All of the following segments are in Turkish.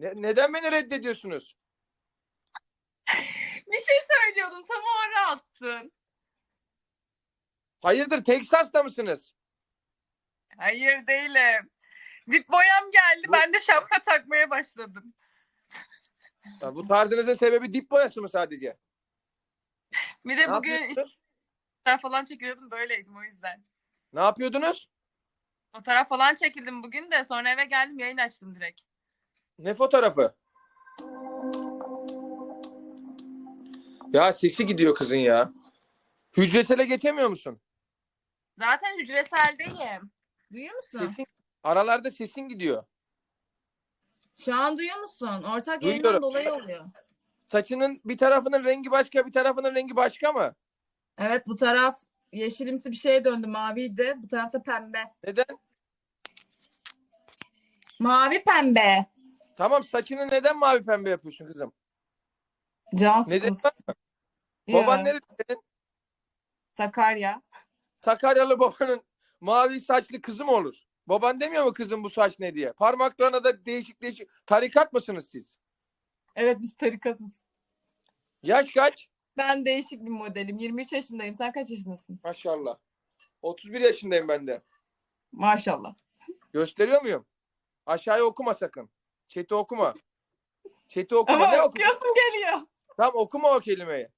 Ne- neden beni reddediyorsunuz? Bir şey söylüyordum tam o ara attın. Hayırdır Teksas'ta mısınız? Hayır değilim. Dip boyam geldi. Bu- Ben de şapka takmaya başladım. Ha, bu tarzınızın sebebi dip boyası mı sadece? Bir de Ne bugün fotoğraf falan çekiyordum böyleydim o yüzden. Ne yapıyordunuz? Fotoğraf falan çekildim bugün de sonra eve geldim yayın açtım direkt. Ne fotoğrafı? Ya sesi gidiyor kızın ya. Hücresele geçemiyor musun? Zaten hücreseldeyim. Duyuyor musun? Sesin, aralarda sesin gidiyor. Şu an duyuyor musun? Ortak Duyuyorum. yayından dolayı oluyor. Saçının bir tarafının rengi başka, bir tarafının rengi başka mı? Evet bu taraf yeşilimsi bir şeye döndü maviydi. Bu tarafta pembe. Neden? Mavi pembe. Tamam saçını neden mavi pembe yapıyorsun kızım? Can Neden? sıkıntısı. Baban nerede? Sakarya. Sakaryalı babanın mavi saçlı kızı mı olur? Baban demiyor mu kızım bu saç ne diye? Parmaklarına da değişik değişik. Tarikat mısınız siz? Evet biz tarikatız. Yaş kaç? Ben değişik bir modelim. 23 yaşındayım. Sen kaç yaşındasın? Maşallah. 31 yaşındayım ben de. Maşallah. Gösteriyor muyum? Aşağıya okuma sakın. Çeti okuma. Çeti okuma. Ama ne okuma? okuyorsun geliyor. Tam okuma o kelimeyi.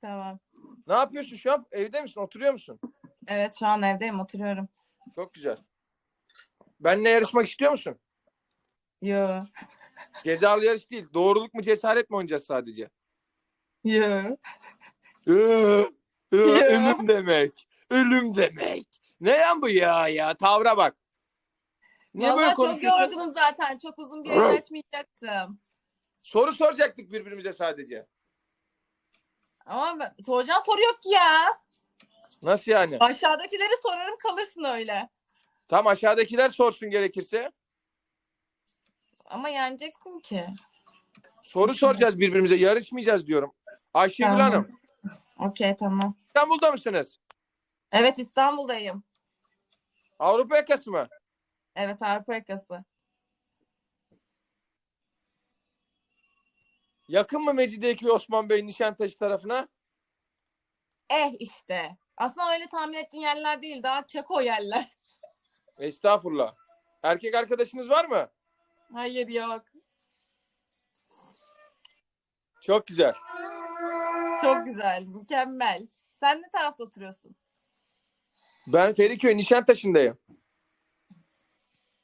Tamam. Ne yapıyorsun şu an? Evde misin? Oturuyor musun? Evet şu an evdeyim oturuyorum. Çok güzel. Benle yarışmak istiyor musun? Yo. Cezalı yarış değil. Doğruluk mu cesaret mi oynayacağız sadece? Yo. Iı, ıı, Ya. ölüm demek. Ölüm demek. Ne yan bu ya ya? Tavra bak. Niye böyle Vallahi çok konuşuyorsun? yorgunum zaten. Çok uzun bir yayın açmayacaktım. Soru soracaktık birbirimize sadece. Ama ben, soracağım soru yok ki ya. Nasıl yani? Aşağıdakileri sorarım kalırsın öyle. Tam aşağıdakiler sorsun gerekirse. Ama yeneceksin ki. Soru soracağız birbirimize. Yarışmayacağız diyorum. Ayşegül Tamam. Hanım. Okey tamam. İstanbul'da mısınız? Evet İstanbul'dayım. Avrupa yakası mı? Evet Avrupa yakası. Yakın mı Mecidiyeköy Osman Bey Nişantaşı tarafına? Eh işte. Aslında öyle tahmin ettiğin yerler değil. Daha keko yerler. Estağfurullah. Erkek arkadaşınız var mı? Hayır yok. Çok güzel. Çok güzel. Mükemmel. Sen ne tarafta oturuyorsun? Ben Feriköy Nişantaşı'ndayım.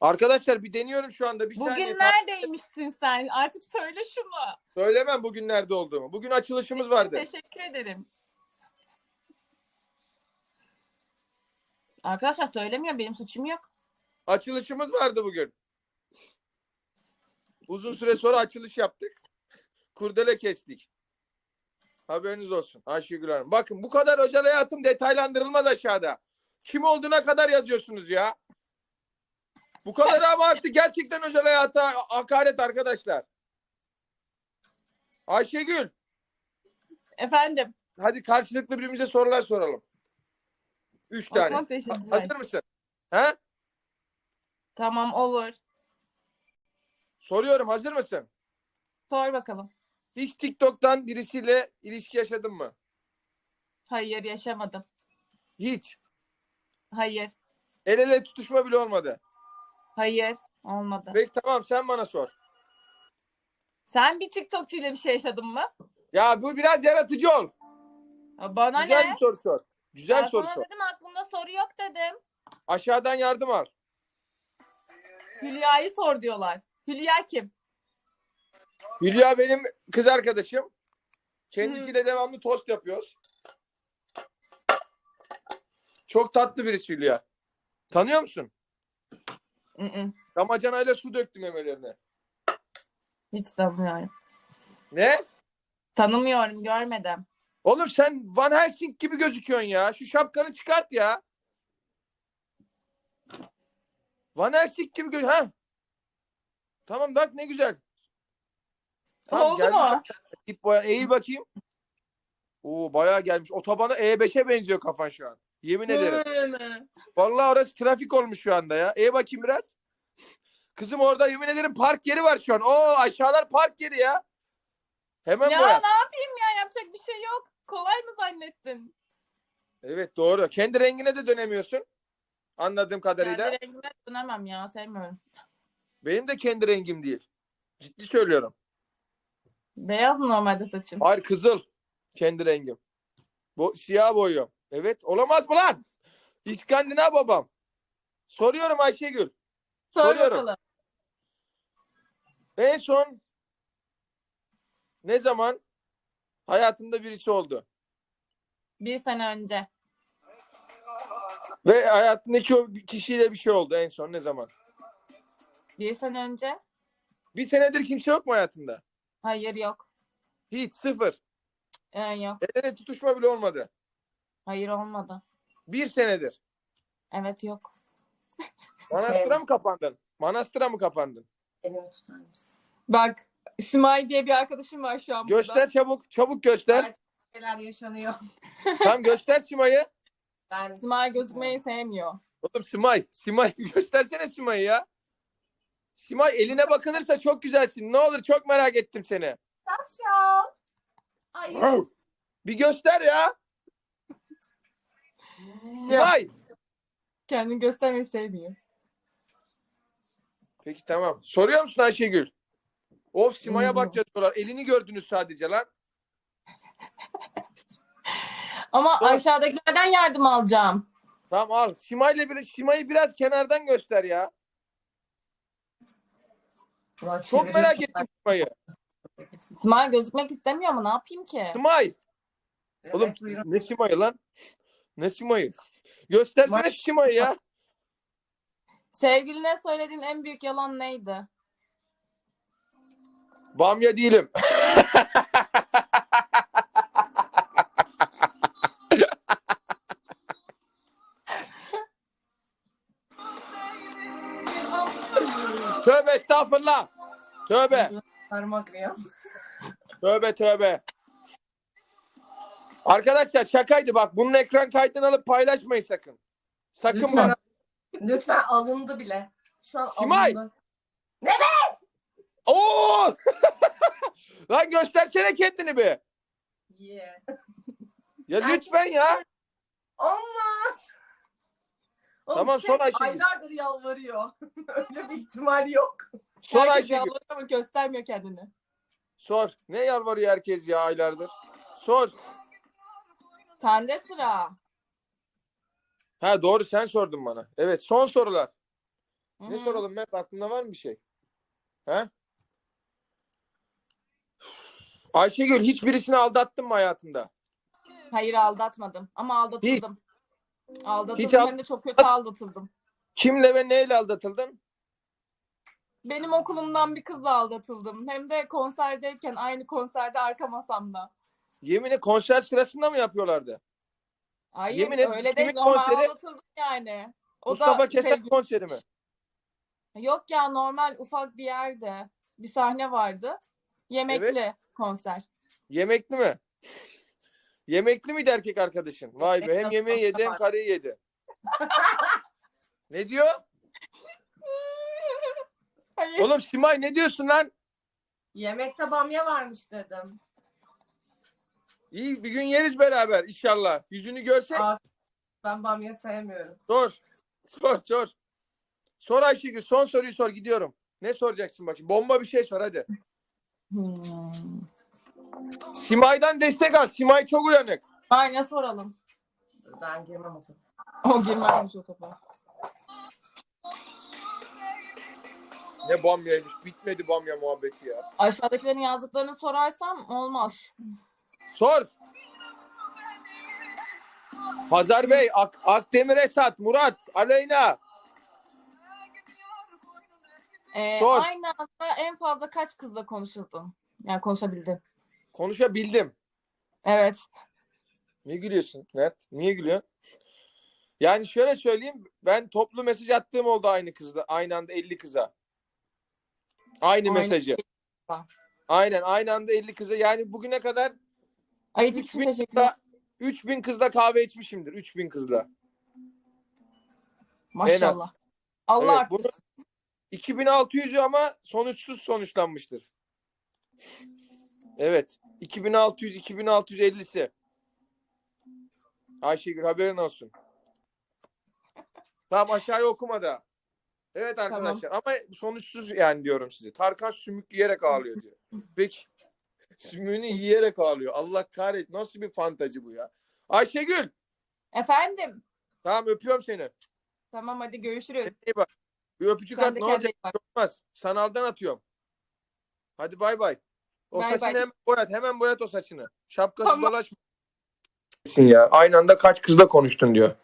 Arkadaşlar bir deniyorum şu anda. Bir Bugün saniye. neredeymişsin sen? Artık söyle şunu. Söylemem bugün nerede olduğumu. Bugün açılışımız vardı. Teşekkür ederim. Arkadaşlar söylemiyor. Benim suçum yok. Açılışımız vardı bugün. Uzun süre sonra açılış yaptık. Kurdele kestik. Haberiniz olsun Ayşegül Hanım. Bakın bu kadar özel hayatım detaylandırılmaz aşağıda. Kim olduğuna kadar yazıyorsunuz ya. Bu kadar ama artık gerçekten özel hayata hakaret arkadaşlar. Ayşegül Efendim. hadi karşılıklı birbirimize sorular soralım. Üç tane. Osman Ha- teşekkürler. Hazır mısın? He? Tamam olur. Soruyorum hazır mısın? Sor bakalım. Hiç TikTok'tan birisiyle ilişki yaşadın mı? Hayır yaşamadım. Hiç. Hayır. El ele tutuşma bile olmadı. Hayır. Olmadı. Peki tamam sen bana sor. Sen bir TikTokçu ile bir şey yaşadın mı? Ya bu biraz yaratıcı ol. Ha, Bana Güzel ne? bir soru sor. Güzel Ben soru sana sor. dedim aklımda soru yok dedim. Aşağıdan yardım al. Hülya'yı sor diyorlar. Hülya kim? Hülya benim kız arkadaşım. Kendisiyle devamlı tost yapıyoruz. Çok tatlı birisi Hülya. Tanıyor musun? Hı-hı. Damacanayla su döktüm memelerine. Hiç tanımıyorum. Ne? Tanımıyorum, görmedim. Oğlum sen Van Helsing gibi gözüküyorsun ya. Şu şapkanı çıkart ya. Van Helsing gibi göz... Ha? Tamam bak ne güzel. Oldu gelmiş. mu? Tip. Eğil bakayım. Oo bayağı gelmiş. Otobana E5'e benziyor kafan şu an. Yemin ederim. Vallahi orası trafik olmuş şu anda ya. E bakayım biraz. Kızım orada yemin ederim park yeri var şu an. Oo aşağılar park yeri ya. Hemen Ya boyat. ne yapayım ya yapacak bir şey yok. Kolay mı zannettin? Evet doğru. Kendi rengine de dönemiyorsun. Anladığım kadarıyla. Kendi rengime dönemem ya sevmiyorum. Benim de kendi rengim değil. Ciddi söylüyorum. Beyaz mı normalde saçım? Hayır kızıl. Kendi rengim. Bu siyah boyuyorum. Evet. Olamaz mı lan? İskandinav babam. Soruyorum Ayşegül. Sor soruyorum. bakalım. En son ne zaman hayatında birisi oldu? Bir sene önce. Ve hayatındaki o kişiyle bir şey oldu en son ne zaman? Bir sene önce? Bir senedir kimse yok mu hayatında? Hayır yok. Hiç sıfır. Ee, yok. El ele tutuşma bile olmadı. Hayır olmadı. Bir senedir. Evet yok. Manastıra mı kapandın? Manastıra mı kapandın? Elimi tutar mısın? Bak Simay diye bir arkadaşım var şu an burada. Göster çabuk. Çabuk göster. Neler yaşanıyor. Tam göster Simay'ı. Ben Simay gözükmeyi sevmiyor. Oğlum Simay. Simay göstersene Simay'ı ya. Simay eline bakılırsa çok güzelsin. Ne olur çok merak ettim seni. Şapşal. Ay. Bir göster ya. Simay. Kendini göstermeyi sevmiyor. Peki tamam. Soruyor musun Ayşegül? Of Simay'a Hmm. bak yazıyorlar. Elini gördünüz sadece lan. Ama Dur. aşağıdakilerden yardım alacağım. Tamam al. Simay'la bir Simay'ı biraz kenardan göster ya. Ulan Çok merak ettim Simay'ı. Simay gözükmek istemiyor mu? Ne yapayım ki? Simay. Evet, Oğlum buyurun. ne Simay'ı lan? Ne Simay'ı? Göstersene şu Simay'ı ya. Sevgiline söylediğin en büyük yalan neydi? Bamya değilim. Tövbe estağfurullah. Tövbe. Parmak ya. Tövbe tövbe. Arkadaşlar şakaydı bak. Bunun ekran kaydını alıp paylaşmayın sakın. Sakın Lütfen. bak. Lütfen alındı bile. Şu an Simay! alındı. Oo! Lan göstersene kendini bir. Yeah. Ya lütfen ya. Olmaz. Oğlum, Tamam, şey, son Ayşegül. Aylardır yalvarıyor. Öyle bir ihtimal yok. Sor Herkes Ayşegül. yalvarıyor ama göstermiyor kendini. Sor. Ne yalvarıyor herkes ya aylardır? Sor. Sende sıra. Ha doğru sen sordun bana. Evet son sorular. Ne Hı hı. soralım Mert aklında var mı bir şey? He? Ayşegül hiçbirisini aldattın mı hayatında? Hayır aldatmadım ama aldatıldım. Aldatıldım Hiç al- hem de çok kötü aldatıldım. Kimle ve neyle aldatıldın? Benim okulumdan bir kızla aldatıldım. Hem de konserdeyken aynı konserde arka masamda. Yemini konser sırasında mı yapıyorlardı? Hayır Yemin et, öyle değil normal konseri? aldatıldım yani. O Mustafa da Keser sevgili- konseri mi? Yok ya normal ufak bir yerde bir sahne vardı. Yemekli konser. Yemekli mi? Yemekli miydi erkek arkadaşın? Vay be hem yemeği yedi hem karıyı yedi. ne diyor? Hayır. Oğlum Simay ne diyorsun lan? Yemekte bamya varmış dedim. İyi bir gün yeriz beraber inşallah. Yüzünü görsek Aa, ben bamya sevmiyorum. sor. Sor sor. Sor Ayşegül son soruyu sor gidiyorum. Ne soracaksın bakayım? Bomba bir şey sor hadi. Hmm. Simay'dan destek al. Simay çok uyanık. Aynen soralım. Ben girmem o topa. O girmezmiş o topa. Ne bamyaymış. Bitmedi bamya muhabbeti ya. Aşağıdakilerin yazdıklarını sorarsam olmaz. Sor. Hazar Bey, Ak Akdemir Esat, Murat, Aleyna. Ee, Sor. aynı anda en fazla kaç kızla konuşuldun? Yani konuşabildin. Konuşabildim. Evet. Niye gülüyorsun Mert? Niye gülüyorsun? Yani şöyle söyleyeyim. Ben toplu mesaj attığım oldu aynı kızla. Aynı anda 50 kıza. Aynı, Aynı mesajı. Aynen aynı anda 50 kıza. Yani bugüne kadar Ayıcık için 3000 teşekkür ederim. kızla, 3000 kızla kahve içmişimdir. 3000 kızla. Maşallah. Allah Evet, arttırsın. bunu- 2600'ü ama sonuçsuz sonuçlanmıştır. Evet. 2600 2650'si. Ayşegül haberin olsun. Tamam aşağıya okuma da. Evet arkadaşlar ama sonuçsuz yani diyorum size. Tarkan sümük yiyerek ağlıyor diyor. Peki sümüğünü yiyerek ağlıyor. Allah kahretsin. Nasıl bir fantazi bu ya? Ayşegül Efendim. tamam öpüyorum seni. Tamam hadi görüşürüz. İyi bak. Bir öpücük Sen at de ne kendine olacak? iyi bak. Olmaz. Sanaldan atıyorum. Hadi bay bay. O Bay saçını bay. hemen boyat. Hemen boyat o saçını. Şapkası Tamam. dolaşma. ya. Aynı anda kaç kızla konuştun diyor.